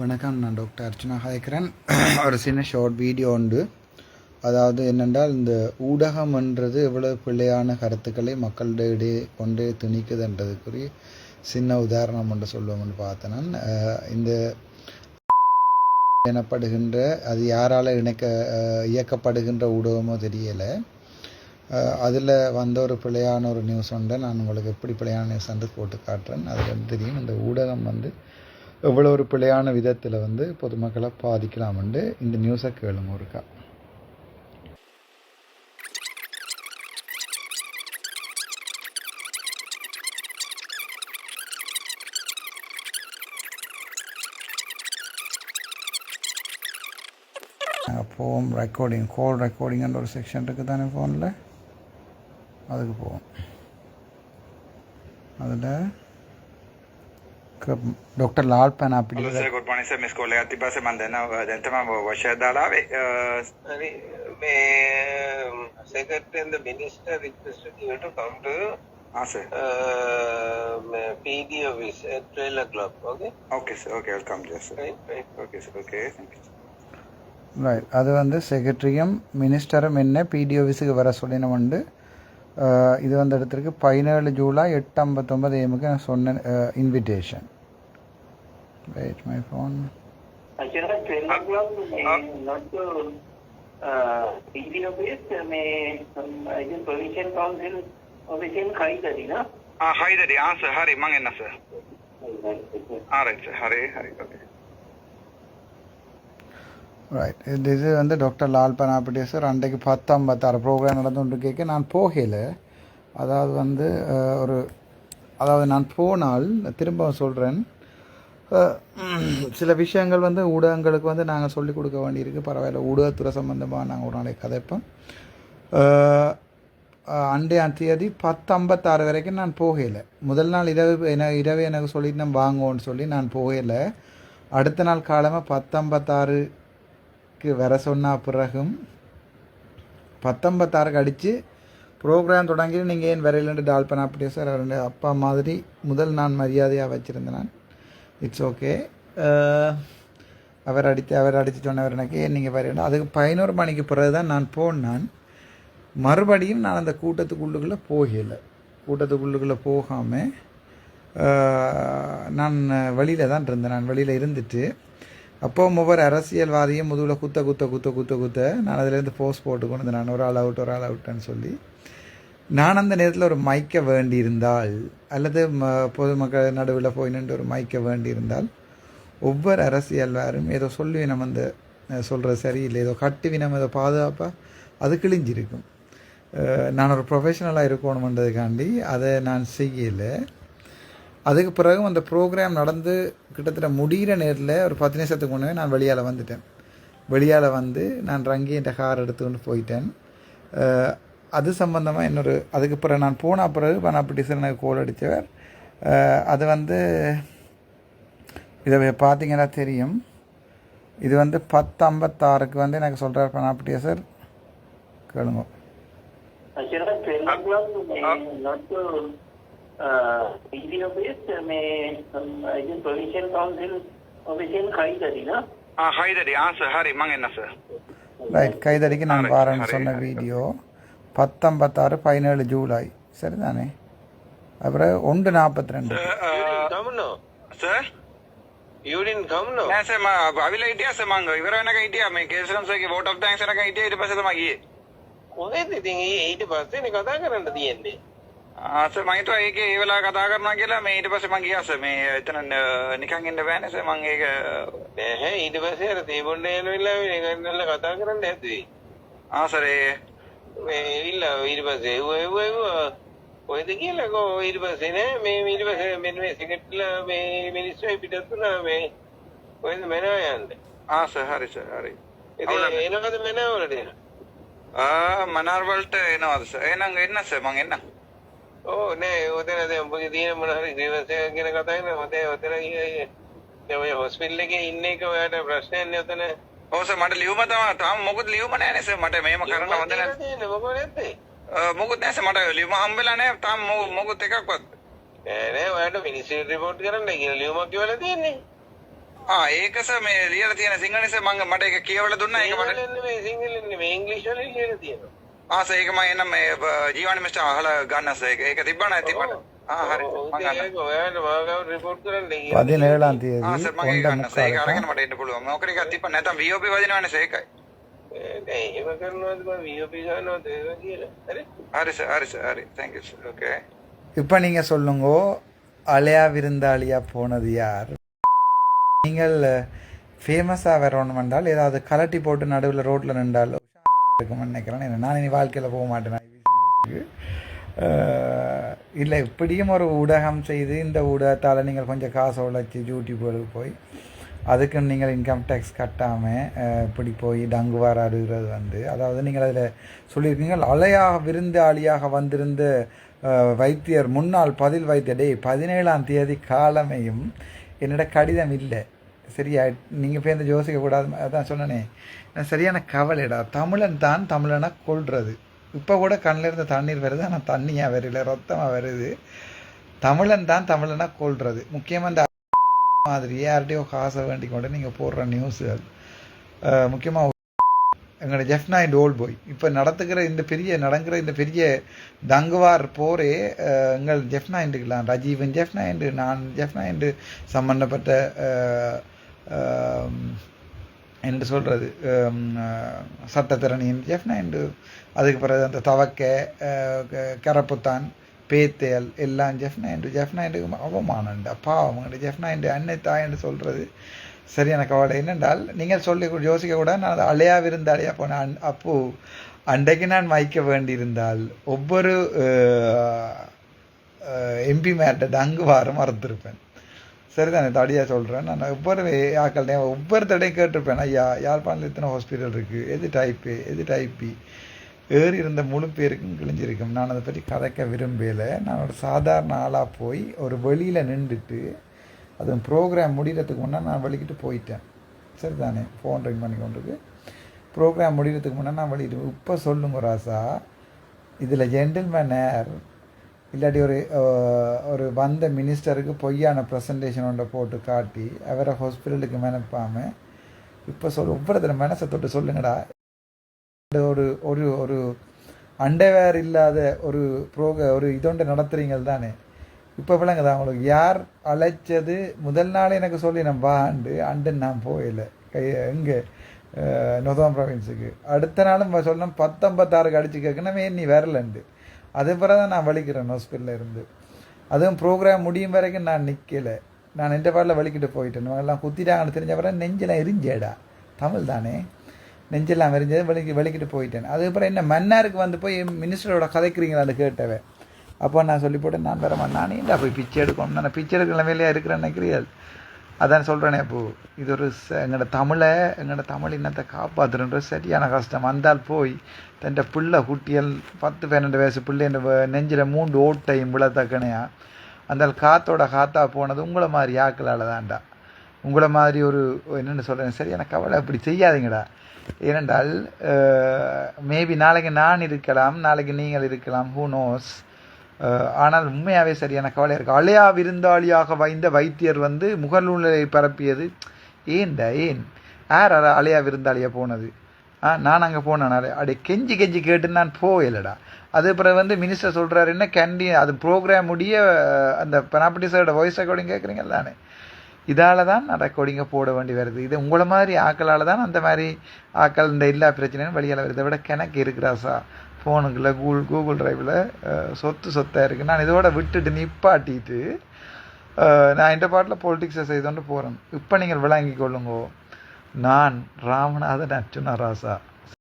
வணக்கம் நான் டாக்டர் அர்ச்சனா ஹாய்க்கிறேன் ஒரு சின்ன ஷார்ட் வீடியோ உண்டு. அதாவது என்னென்றால் இந்த ஊடகம்ன்றது எவ்வளவு பிள்ளையான கருத்துக்களை மக்களிடையே கொண்டு திணிக்குதுன்றதுக்குரிய சின்ன உதாரணம் ஒன்று சொல்லுவோம்னு பார்த்தேன். நான் இந்த எனப்படுகின்ற அது யாரால் இணைக்க இயக்கப்படுகின்ற ஊடகமோ தெரியலை. அதில் வந்த ஒரு பிழையான ஒரு நியூஸ் ஒன்றை நான் உங்களுக்கு எப்படி பிழையான நியூஸ் வந்து போட்டு காட்டுறேன். அது வந்து தெரியும் இந்த ஊடகம் வந்து எவ்வளோ ஒரு பிழையான விதத்தில் வந்து பொதுமக்களை பாதிக்கலாம்ண்டு இந்த நியூஸை கேளுங்க ஒருக்கா நாங்கள் போவோம் ரெக்கார்டிங் கால் ரெக்கார்டிங்ன்ற ஒரு செக்ஷன் இருக்குது தானே ஃபோனில் அதுக்கு போவோம். அதில் ડોક્ટર લાલ પણ આપી દીધું sir good morning sir miss કોલે હતી પાસે મને દેના દેંતમાં વશા દાલ આવે may secretary and the minister requested you to come to હા sir PD office at 12 o'clock okay okay sir okay welcome just okay sir okay thank right அது வந்து செக்ரட்டரியும் மினிஸ்டரும் என்ன பிடி விசுக்கு வர சொல்லினவண்டு இது வந்து இடத்துக்கு பதினேழு ஜூலை எட்டு ஐம்பத்தொம்பது ஏமுக்கு நான் சொன்ன invitation wait my phone Actually, 12 o'clock may not to uh, PD office, right இது இது வந்து டாக்டர் லால் பனாபட்டி சார் அன்றைக்கு பத்தம்பத்தாறு ப்ரோக்ராம் நடந்துட்டு கேட்க நான் போகல. அதாவது வந்து ஒரு அதாவது நான் போனால் திரும்ப சொல்கிறேன் சில விஷயங்கள் வந்து ஊடகங்களுக்கு வந்து நாங்கள் சொல்லிக் கொடுக்க வேண்டியிருக்கு. பரவாயில்ல ஊடகத்துறை சம்மந்தமாக நாங்கள் ஒரு நாளைக்கு கதைப்போம். அஹ், தேதி பத்தம்பத்தாறு வரைக்கும் நான் போகல. முதல் நாள் இரவு என இரவு எனக்கு சொல்லிட்டு நான் வாங்குவோன்னு சொல்லி நான் போகலை. அடுத்த நாள் காலமாக பத்தம்பத்தாறு பத்தம்பத்தாறுக்கு வர சொன்ன பிறகும் பத்தொம்பத்தாறுக்கு அடித்து ப்ரோக்ராம் தொடங்கி நீங்கள் ஏன் வரையிலண்டு டால் பண்ண அப்படியே சார்? அவருடைய அப்பா மாதிரி முதல் நான் மரியாதையாக வச்சுருந்தேன் நான். இட்ஸ் ஓகே அவர் அடித்து அவர் அடித்து சொன்னவர் எனக்கு ஏன் நீங்கள் வரையணும்? அதுக்கு பதினோரு மணிக்கு பிறகு தான் நான். போனான் மறுபடியும் நான் அந்த கூட்டத்துக்குள்ளுக்குள்ளே போகலை. கூட்டத்துக்குள்ளுக்குள்ளே போகாமல் நான் வெளியில் தான் இருந்தேன். நான் வெளியில் இருந்துட்டு அப்போ ஒவ்வொரு அரசியல்வாதியும் முதுகில் குத்த குத்த குத்த குத்த குத்த நான் அதுலேருந்து போஸ்ட் போட்டுக்கணும் இந்த நான் ஒரு ஆள் அவுட் ஒரு ஆள் அவுட்டுன்னு சொல்லி நான் அந்த நேரத்தில் ஒரு மைக்க வேண்டியிருந்தால் அல்லது ம பொதுமக்கள் நடுவில் போய் நின்று ஒரு மைக்க வேண்டியிருந்தால் ஒவ்வொரு அரசியல்வாரும் ஏதோ சொல்லுவினம் அந்த சொல்கிறது சரியில்லை. ஏதோ கட்டுவினம் ஏதோ பாதுகாப்பாக அது கிழிஞ்சிருக்கும். நான் ஒரு ப்ரொஃபஷனலாக இருக்கணுமன்றதுக்காண்டி அதை நான் செய்யலை. அதுக்கு பிறகு அந்த ப்ரோக்ராம் நடந்து கிட்டத்தட்ட முடிகிற நேரத்தில் ஒரு பத்து நிமிஷத்துக்கு முன்னே நான் வெளியால் வந்துட்டேன். வெளியால் வந்து நான் ரங்கி என்ற கார் எடுத்துக்கொண்டு போயிட்டேன். அது சம்மந்தமாக இன்னொரு அதுக்கு பிறகு நான் போன பிறகு பனாப்பட்டி எனக்கு கோல் அடித்தவர். அது வந்து இதை பார்த்தீங்கன்னா தெரியும். இது வந்து பத்து ஐம்பத்தாறுக்கு வந்து எனக்கு சொல்கிறார் பனாப்பட்டியா சார் கேளுங்க. Actually, 12 o'clock may not to uh, PD office, may um, I think provincial council office in Kaidari, no? ආ හයිදරි ආ සර් හරි මං එන්න සර් ரைட் கைதடிக்கு நான் Alright, பாருன்னு alright, சொன்ன alright. வீடியோ பத்தொம்பத்தாறு பதினேழு ஜூலை சரிதானே அப்புறம் ஒன்று நாற்பத்தி ரெண்டு You didn't come, no? Sir You didn't come, no? නෑ සර් මම අවිලා හිටියා සර් මං ඉවර වෙනකන් හිටියා මේ කේසරම් සර්ගේ වෝට් ඔෆ් තෑන්ක්ස් එකක් හිටියා ඊට පස්සේ තමයි ගියේ මොකද ඉතින් ඒ- ඊට පස්සේ කතා කරන්න තියෙන්නේ. ආ සර් මම හිතුවා ඒකේ ඒ වෙලාව කතා කරනවා කියලා. මේ ඊට පස්සේ මං ගියා. සර් මේ එතන නිකන් ඉන්න බෑනේ සර්. මං ඒක නැහැ ඊට පස්සේ අර තේබොන්න යන වෙලාවේ නිකන් කතා කරන්න හැදුවේ. ආ සර් ඒ මේ ඉල්ල ඊට පස්සේ එව්ව එව්ව එව්ව කොහෙද කියලා? කෝ ඊට පස්සේ නෑ. මේ ඊට පස්සේ මෙන්න මේ සිකට්ලා මේ මිනිස්සු පිටත් වුණා. මේ කොහෙද මෙනා යන්නේ. ආ සර් හරි සර් හරි. ඉතින් එනකද මෙනා වලට එන. ආ මනාර් වලට එනවාද සර්? එහෙනම් එන්න සර්. මං එන්නම් ඕ නෑ ඔතන දැන් උඹගේ තියෙන මොන හරි ග්‍රීවන්ස් එකක් ගැන කතා කරනවා. මට ඔතන ගියේ දැන් ඔය හොස්පිටල් එකේ ඉන්න එක ඔයාලට ප්‍රශ්නයක් නේ ඔතන. ඔව් සර් මට ලියුම තමයි. තාම මොකුත් ලියුම නැහැ නේ සර්. මට මේම කරන්න හොඳ තියෙන්නේ? මොකද නැත්තේ අ, මොකුත් නැහැ සර්. මට ලියුම හම්බෙලා නැහැ තාම මො- මොකුත් එකක්වත්. නෑ නෑ. ඔයාලට මිනිස්ට්‍රි රිපෝට් කරන්න කියලා ලියුමක් කියවලා තියෙන්නේ. ආ ඒකස මේ ලියලා තියෙන සිංහල නිසා මම මට ඒක කියවලා දුන්නා. ඒක මට සිංහලෙන් සිංහලෙන් නෙමෙයි. ඉංග්‍රීසි වලින් ලියලා තියෙනවා. ආස ඒක මම එනම් මේ ජීවන මිස්ටර් අහලා ගන්නස ඒක ඒක තිබ්බා තිබ්බා ආ හරි ඔව්, මම ගන්නම් ඒක ඔයාලා මාගාව report කරන්න කියලා. பதினேழாம் ආ தேதி සර් මම ඒක கொண்ட ගන්නස ඒක අරගෙන முக்காலுக்கும் මට එන්න පුළුවන් මොකද එකක් තිබ්බා නැත්නම් VOP වදිනවනේ ඒකයි ඒක එහෙම කරනවද මම VOP ගන්නවද ඒක කියලා. හරි? හරි සර් හරි සර් හරි thank you sir okay இப்போ நீங்கள் சொல்லுங்க அலையா விருந்தாளியா போனது யார் நீங்கள் ஃபேமஸாக வரணும் என்றால் ஏதாவது கலட்டி போட்டு நடுவில் ரோட்டில் நின்றால் இருக்கும்னு நினைக்கிறேன். ஏன்னா நான் இனி வாழ்க்கையில் போக மாட்டேன். இல்லை இப்படியும் ஒரு ஊடகம் செய்து இந்த ஊடகத்தால் நீங்கள் கொஞ்சம் காசை உழைச்சி யூடியூபுகளுக்கு போய் அதுக்கு நீங்கள் இன்கம் டேக்ஸ் கட்டாமல் இப்படி போய் டங்கு வாராடுகிறது வந்து அதாவது நீங்கள் அதில் சொல்லியிருக்கீங்க அலையாக விருந்தாளியாக வந்திருந்த வைத்தியர் முன்னாள் பதில் வைத்தியர். டேய் பதினேழாம் தேதி காலமையும் என்னோட கடிதம் இல்லை. சரியா நீங்கள் போய் இந்த யோசிக்க கூடாது அதான் சொன்னனே. சரியான கவலைடா. தமிழன் தான் தமிழனாக கொள்றது இப்போ கூட கண்ணில் இருந்த தண்ணீர் வருது ஆனால் தண்ணியாக வரல ரத்தமாக வருது. தமிழன் தான் தமிழனாக கொள்றது முக்கியமாக இந்த மாதிரி யார்கிட்டயோ காசை வேண்டி கொண்டு நீங்கள் போடுற நியூஸுகள் முக்கியமாக எங்களோட ஜெஃப்னாய் ஓல்ட் போய் இப்போ நடத்துகிற இந்த பெரிய நடக்கிற இந்த பெரிய தங்குவார் போரே எங்கள் ஜெஃப்னா ஜெஃப்னாயிண்டுக்கலாம் ரஜீவன் ஜெஃப்னாயிண்டு நான் ஜெஃப்னாயிண்டு சம்பந்தப்பட்ட என்று சொல்கிறது சட்டத்திறனியின் ஜெஃப்னாயிண்டு அதுக்கு பிறகு அந்த தவக்க கரப்புத்தான் பேத்தேல் எல்லாம் ஜெஃப்னா என்று. ஜெஃப்னா என்று அவமானண்டா பாவம் ஜெஃப்னாயிண்டு அன்னை என்று சொல்கிறது சரியான கவலை என்னென்றால் நீங்கள் சொல்லி யோசிக்க கூட நான் அது அலையா போனேன். அன் அப்போ அன்றைக்கு நான் வைக்க வேண்டியிருந்தால் ஒவ்வொரு எம்பி மேட்ட டங்கு வாரம் மறந்துருப்பேன். சரிதான் தடியாக சொல்கிறேன் நான் ஒவ்வொரு ஆக்கள்டையும் ஒவ்வொரு தடையும் கேட்டிருப்பேன். ஐயா யாழ்ப்பாணத்தில் இத்தனை ஹாஸ்பிட்டல் இருக்குது எது டைப்பு எது டைப்பி ஏறி இருந்த முழு பேருக்கும் கிழிஞ்சிருக்கும். நான் அதை பற்றி கதைக்க விரும்பலை. நான் ஒரு சாதாரண ஆளாக போய் ஒரு வெளியில் நின்றுட்டு அது ப்ரோக்ராம் முடிகிறதுக்கு முன்னே நான் வெளிக்கிட்டு போயிட்டேன். சரிதானே? ஃபோன் ரிங் பண்ணி கொண்டிருக்கு. ப்ரோக்ராம் முடிகிறதுக்கு முன்னே நான் வெளியிட்டு இப்போ சொல்லுங்க ராசா. இதில் ஜென்டில்மேன் இல்லாட்டி ஒரு ஒரு வந்த மினிஸ்டருக்கு பொய்யான ப்ரெசன்டேஷன் ஒன்றை போட்டு காட்டி அவரை ஹாஸ்பிட்டலுக்கு மெனப்பாமல் இப்போ சொல் ஒவ்வொருத்தர மனசை தொட்டு சொல்லுங்கடா. ஒரு ஒரு ஒரு அண்டவேர் இல்லாத ஒரு ப்ரோக ஒரு இதொண்டு நடத்துகிறீங்க தானே. இப்போ விளங்குதா அவங்களுக்கு யார் அழைச்சது? முதல் நாள் எனக்கு சொல்லி நான் வாண்டு அண்டு நான் போயில கை எங்கே? நொதம் ப்ரொவின்ஸுக்கு அடுத்த நாளும் சொல்லணும் பத்தொம்பத்தாறுக்கு அடிச்சு கேட்கணுமே நீ வரலண்டு? அது பிறகு தான் நான் வலிக்கிறேன் ஹாஸ்பிட்டலில் இருந்து. அதுவும் ப்ரோக்ராம் முடியும் வரைக்கும் நான் நிற்கலை நான் எந்த பாடலில் வலிக்கிட்டு போயிட்டேன். எல்லாம் குத்திட்டாங்கன்னு தெரிஞ்ச பிறகு நெஞ்செல்லாம் எரிஞ்சேடா. தமிழ் தானே? நெஞ்செல்லாம் எரிஞ்சது வலிக்கு வலிக்கிட்டு போயிட்டேன். அதுக்கப்புறம் என்ன மன்னாருக்கு வந்து போய் மினிஸ்டரோட கதைக்கிறீங்களான்னு கேட்டவன்? அப்போ நான் சொல்லி போட்டேன் நான் வரமா நானே போய் பிச்சை எடுக்கணும் நான் பிச்சை எடுக்கிற வேலையாக இருக்கிறேன்னு நினைக்கிறீர்கள் அதான் சொல்கிறேனே இப்போ இது ஒரு ச- எங்களோட தமிழை எங்களோட தமிழ் இனத்தை காப்பாற்றுறது சரியான கஷ்டம். வந்தால் போய் தன் பிள்ளை குட்டியல் பத்து பன்னெண்டு வயசு பிள்ளை நெஞ்சில் மூன்று ஓட்டையும் விழத்தக்கனையா அந்தால் காத்தோட காத்தா போனது உங்களை மாதிரி ஆக்களால் தான்டா. உங்களை மாதிரி ஒரு என்னென்னு சொல்கிறேன் சரியான கவலை அப்படி செய்யாதீங்கடா. ஏனென்றால் மேபி நாளைக்கு நான் இருக்கலாம் நாளைக்கு நீங்கள் இருக்கலாம் ஹூ நோஸ் ஆனால் உண்மையாகவே சரியான கவலை இருக்குது அலையா விருந்தாளியாக வாய்ந்த வைத்தியர் வந்து முகநூலை பரப்பியது. ஏன்டா ஏன்? யார் அற அலையா விருந்தாளியாக போனது? ஆ நான் அங்கே போனேன். அப்படியே கெஞ்சி கெஞ்சி கேட்டு நான் போகலடா. அது பிறகு வந்து மினிஸ்டர் சொல்கிறாரு என்ன கேண்டி அது ப்ரோக்ராம் முடிய அந்த பெனாபிட்டிஸோட வாய்ஸ் ரெக்கார்டிங் கேட்குறீங்க தானே? இதால் தான் நான் ரெக்கார்டிங்கை போட வேண்டி வருது. இது உங்களை மாதிரி ஆக்களால் தான் அந்த மாதிரி ஆக்கள் இந்த எல்லா பிரச்சனையும் வழியால் வருதை. விட கிணக்கு இருக்கிறாசா ஃபோனுக்குள்ள கூகுள் கூகுள் ட்ரைவில் சொத்து சொத்தாக இருக்குது நான் இதோட விட்டுட்டு நிப்பாட்டிட்டு நான் இந்த பாட்டில் பொலிட்டிக்ஸை செய்தோண்டு போகிறேன் இப்போ நீங்கள் விளங்கி கொள்ளுங்கோ நான் ராமநாதன் அர்ஜுனா ராசா.